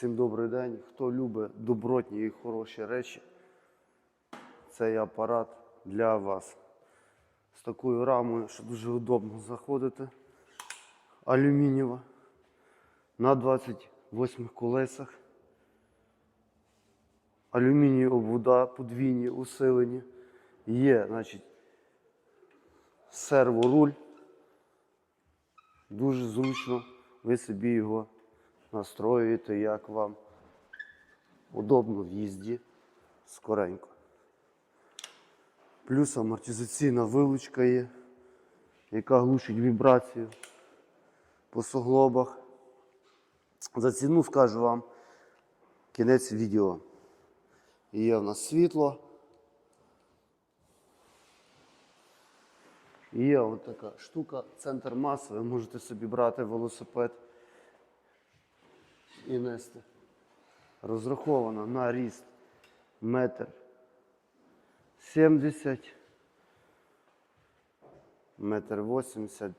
Всім добрий день. Хто любить добротні і хороші речі, цей апарат для вас. З такою рамою, що дуже удобно заходити. Алюмінієва. На 28 колесах. Алюмінієва обвода подвійні, усилені. Є, значить, серворуль. Дуже зручно. Ви собі його настроюєте, як вам удобно в їзді, скоренько. Плюс амортизаційна вилучка є, яка глушить вібрацію по суглобах. За ціну скажу вам кінець відео. Є в нас світло. Є ось така штука, центр маси. Ви можете собі брати велосипед і нести. Розраховано на ріст метр 70, метр 80.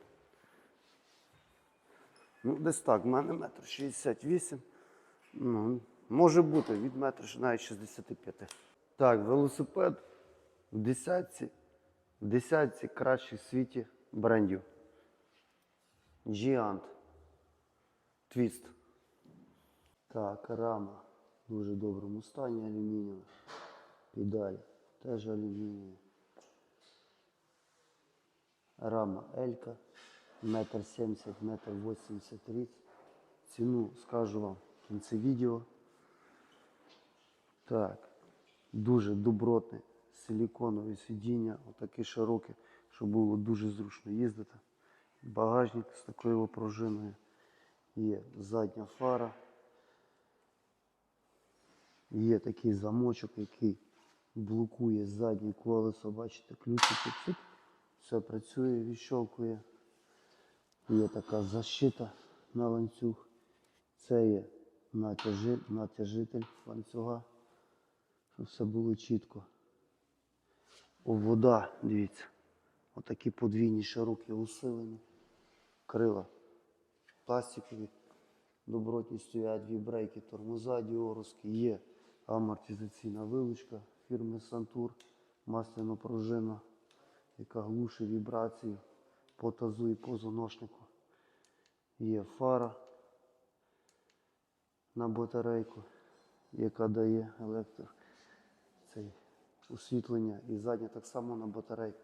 Ну, десь так, в мене метр 68. Ну, може бути від метра навіть 65. Так, велосипед в десятці, в десятці кращих в світі брендів. Giant. Твіст. Так, рама в дуже доброму стані алюмінієва. Педаль теж алюмінієва. Рама Елька. Метр сімдесят, метр вісімдесят ріст. Ціну скажу вам в кінці відео. Так, дуже добротне силіконове сидіння, отаке широке, щоб було дуже зручно їздити. Багажник з такою пружиною. Є задня фара. Є такий замочок, який блокує заднє колесо. Бачите, ключики цик. Все працює, відщолкує. Є така защита на ланцюг. Це є натяжи, натяжитель ланцюга, щоб все було чітко. О, вода, дивіться. Отакі подвійні широкі усилені. Крила пластикові. Добротні стоять вібрейки, тормоза діоровські, є амортизаційна вилучка фірми Сантур, масляна пружина, яка глушить вібрації по тазу і позвоночнику. Є фара на батарейку, яка дає електро цей освітлення і задня так само на батарейку.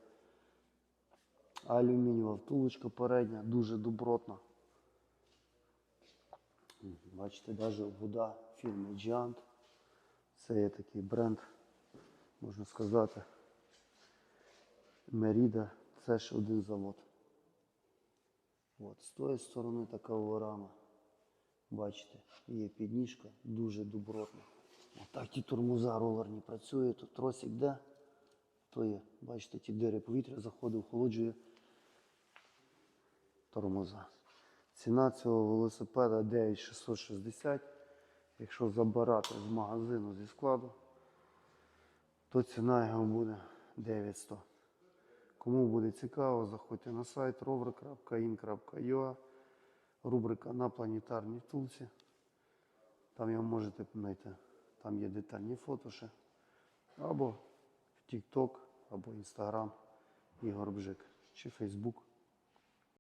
Алюмінієва втулочка передня, дуже добротна. Бачите, навіть вода фірми Giant. Це є такий бренд, можна сказати. Меріда, це ж один завод. От, з тої сторони така рама. Бачите, є підніжка, дуже добротна. Отак ті тормоза ролерні працює, тут тросик де, то є, бачите, ті дири повітря заходить, охолоджує тормоза. Ціна цього велосипеда 9660. Якщо забирати з магазину зі складу, то ціна його буде 9100. Кому буде цікаво, заходьте на сайт rover.in.ua, рубрика на планетарній втулці. Там його можете знайти. Там є детальні фото ще. Або в TikTok, або Instagram Ігор Бжик, чи Facebook.